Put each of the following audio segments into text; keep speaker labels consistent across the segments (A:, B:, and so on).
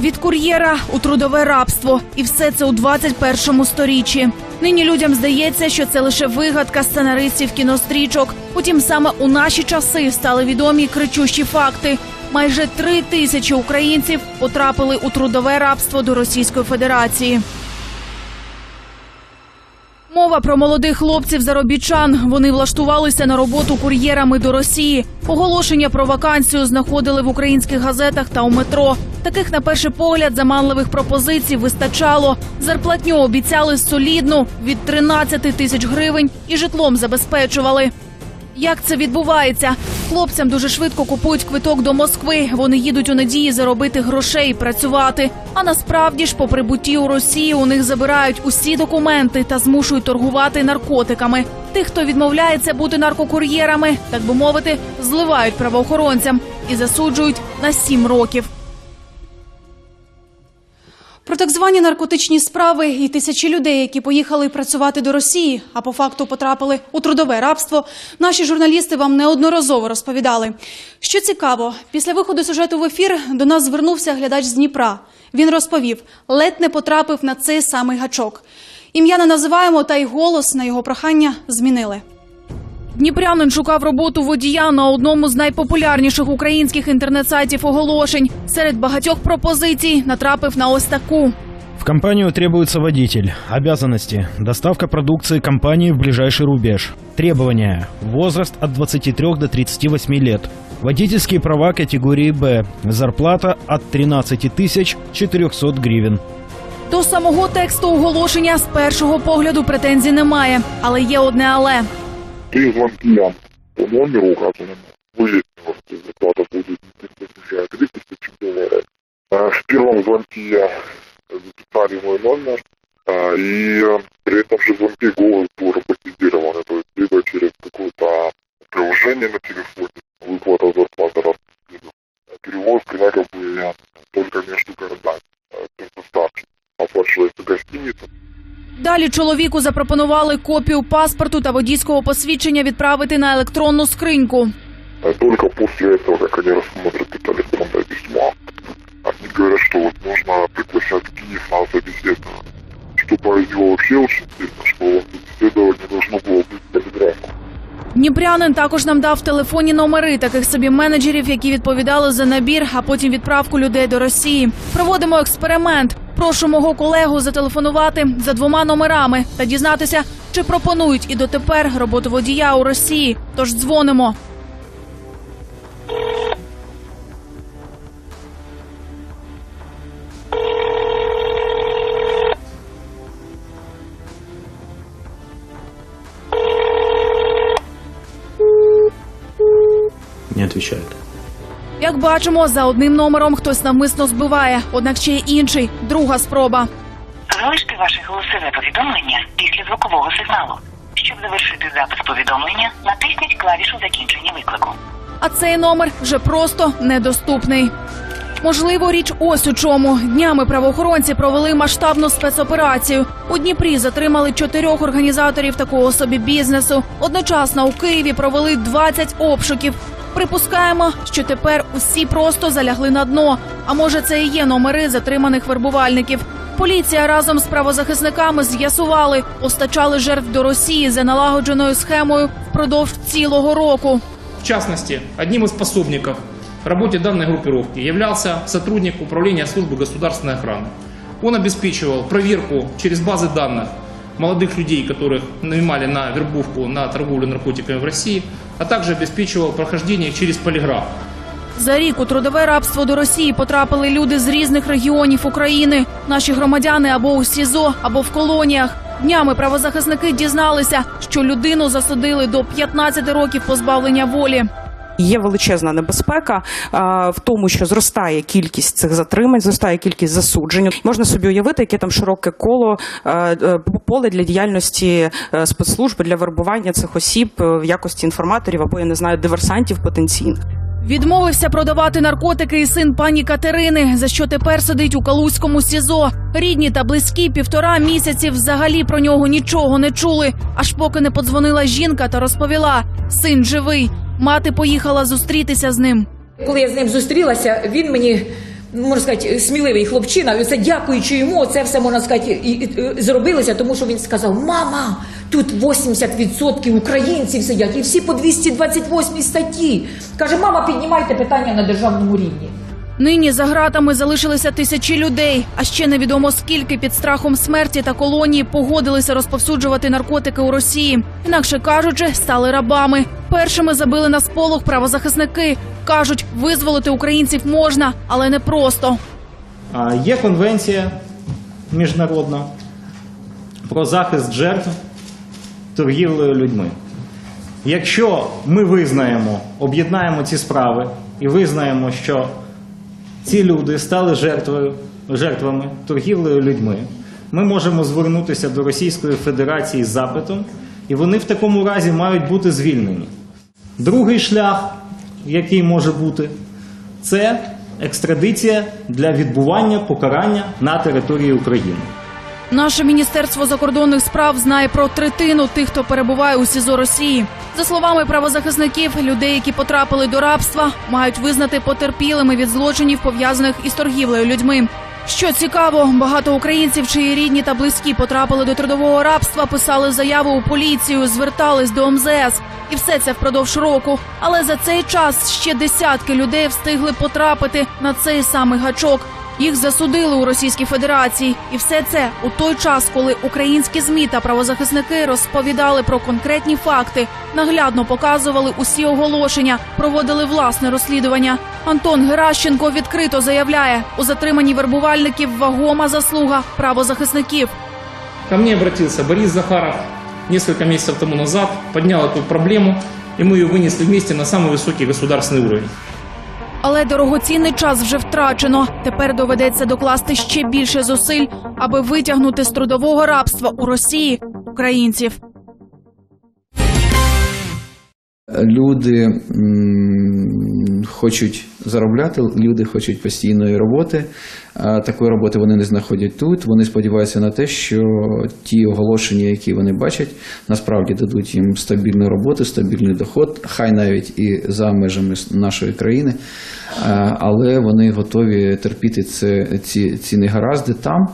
A: Від кур'єра у трудове рабство, і все це у 21 сторіччі. Нині людям здається, що це лише вигадка сценаристів кінострічок. Утім, саме у наші часи стали відомі кричущі факти. Майже три тисячі українців потрапили у трудове рабство до Російської Федерації. Мова про молодих хлопців заробітчан. Вони влаштувалися на роботу кур'єрами до Росії. Оголошення про вакансію знаходили в українських газетах та у метро. Таких, на перший погляд, заманливих пропозицій вистачало. Зарплатню обіцяли солідну від 13 тисяч гривень і житлом забезпечували. Як це відбувається? Хлопцям дуже швидко купують квиток до Москви. Вони їдуть у надії заробити грошей і працювати. А насправді ж, по прибутті у Росію, у них забирають усі документи та змушують торгувати наркотиками. Тих, хто відмовляється бути наркокур'єрами, так би мовити, зливають правоохоронцям і засуджують на сім років.
B: Про так звані наркотичні справи і тисячі людей, які поїхали працювати до Росії, а по факту потрапили у трудове рабство. Наші журналісти вам неодноразово розповідали. Що цікаво, після виходу сюжету в ефір до нас звернувся глядач з Дніпра. Він розповів, ледь не потрапив на цей самий гачок. Ім'я не називаємо, та й голос на його прохання змінили.
A: Дніпрянин шукав роботу водія на одному з найпопулярніших українських інтернет-сайтів оголошень. Серед багатьох пропозицій натрапив на ось таку.
C: В компанию требуется водитель. Обязанности. Доставка продукции компании в ближайший рубеж. Требования. Возраст от 23 до 38 лет. Водительские права категории «Б». Зарплата от 13 тысяч 400 гривен.
A: До самого тексту оголошення з першого погляду претензій немає, але є одне але.
D: Три звонки по номеру указанному. Выяснилось, что зарплата будет не ниже 3 тысячи долларов. А, В первом звонке я записали мой номер, а, и э, при этом же звонке голос был роботизирован. То есть либо через какое-то приложение на телефоне, выплата зарплаты Перевозка якобы только между городами,
A: Далі чоловіку запропонували копію паспорту та водійського посвідчення відправити на електронну скриньку.
D: А Только после этого, как они рассмотрят это электронное письмо, они говорят, что вот нужно приглашать в Киев на собеседование. Что поразило вообще очень сильно, что собеседование должно было быть по телеграфу.
A: Дніпрянин також нам дав телефонні номери таких собі менеджерів, які відповідали за набір, а потім відправку людей до Росії. Проводимо експеримент. Прошу мого колегу зателефонувати за двома номерами та дізнатися, чи пропонують і дотепер роботу водія у Росії. Тож дзвонимо.
E: Не отвечает.
A: Як бачимо, за одним номером хтось навмисно збиває, однак ще й інший друга спроба.
F: Залиште ваше голосове повідомлення після звукового сигналу. Щоб завершити запис повідомлення, натисніть клавішу закінчення виклику.
A: А цей номер вже просто недоступний. Можливо, річ ось у чому днями правоохоронці провели масштабну спецоперацію. У Дніпрі затримали чотирьох організаторів такого собі бізнесу. Одночасно у Києві провели 20 обшуків. Припускаємо, що тепер усі просто залягли на дно. А може, це і є номери затриманих вербувальників. Поліція разом з правозахисниками з'ясували, постачали жертв до Росії за налагодженою схемою впродовж цілого року.
G: В частности, одним из пособников в работе данной группировки являлся сотрудник Управления службы государственной охраны. Он обеспечивал проверку через базы данных молодых людей, которых нанимали на вербовку на торговлю наркотиками в России, а также обеспечивал прохождение через полиграф.
A: За рік у трудове рабство до Росії потрапили люди з різних регіонів України. Наші громадяни або у СІЗО, або в колоніях. Днями правозахисники дізналися, що людину засудили до 15 років позбавлення волі.
H: Є величезна небезпека в тому, що зростає кількість цих затримань, зростає кількість засуджень. Можна собі уявити, яке там широке коло е, поле для діяльності е, спецслужб для вербування цих осіб е, в якості інформаторів або я не знаю диверсантів потенційних.
A: Відмовився продавати наркотики і син пані Катерини, за що тепер сидить у Калузькому СІЗО. Рідні та близькі півтора місяці взагалі про нього нічого не чули. Аж поки не подзвонила жінка та розповіла: син живий. Мати поїхала зустрітися з ним.
I: Коли я з ним зустрілася, він мені
E: можна сказати, сміливий хлопчина, це дякуючи йому, це все можна сказати, і, і, і зробилося, тому що він сказав: Мама, тут 80% українців сидять, і всі по 228 статті. Каже, мама, піднімайте питання на державному рівні.
A: Нині за ґратами залишилися тисячі людей, а ще невідомо скільки під страхом смерті та колонії погодилися розповсюджувати наркотики у Росії. Інакше кажучи, стали рабами. Першими забили на сполох правозахисники. кажуть, визволити українців можна, але не просто.
I: Є конвенція міжнародна про захист жертв торгівлею людьми. Якщо ми визнаємо, об'єднаємо ці справи і визнаємо, що ці люди стали жертвою, жертвами торгівлею людьми, ми можемо звернутися до Російської Федерації з запитом, і вони в такому разі мають бути звільнені. Другий шлях, який може бути, це екстрадиція для відбування покарання на території України.
A: Наше міністерство закордонних справ знає про третину тих, хто перебуває у СІЗО Росії. За словами правозахисників, людей, які потрапили до рабства, мають визнати потерпілими від злочинів, пов'язаних із торгівлею людьми. Що цікаво, багато українців, чиї рідні та близькі потрапили до трудового рабства, писали заяву у поліцію, звертались до МЗС. І все це впродовж року. Але за цей час ще десятки людей встигли потрапити на цей самий гачок. Їх засудили у Російській Федерації, і все це у той час, коли українські змі та правозахисники розповідали про конкретні факти, наглядно показували усі оголошення, проводили власне розслідування. Антон Геращенко відкрито заявляє, у затриманні вербувальників вагома заслуга правозахисників.
G: Ко мне обратился Борис Захаров несколько месяцев тому назад, поднял эту проблему, и мы ее вынесли вместе на самый высокий государственный уровень.
A: Але дорогоцінний час вже втрачено. Тепер доведеться докласти ще більше зусиль, аби витягнути з трудового рабства у Росії українців.
J: Люди хочуть заробляти, люди хочуть постійної роботи. Такої роботи вони не знаходять тут. Вони сподіваються на те, що ті оголошення, які вони бачать, насправді дадуть їм стабільну роботу, стабільний доход, хай навіть і за межами нашої країни. Але вони готові терпіти це, ці, ці негаразди там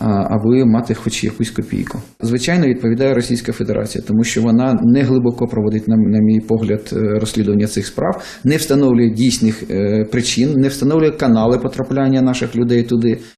J: аби мати хоч якусь копійку. Звичайно, відповідає Російська Федерація, тому що вона не глибоко проводить, на, на мій погляд, е, розслідування цих справ, не встановлює дійсних е, причин, не встановлює канали потрапляння наших людей туди.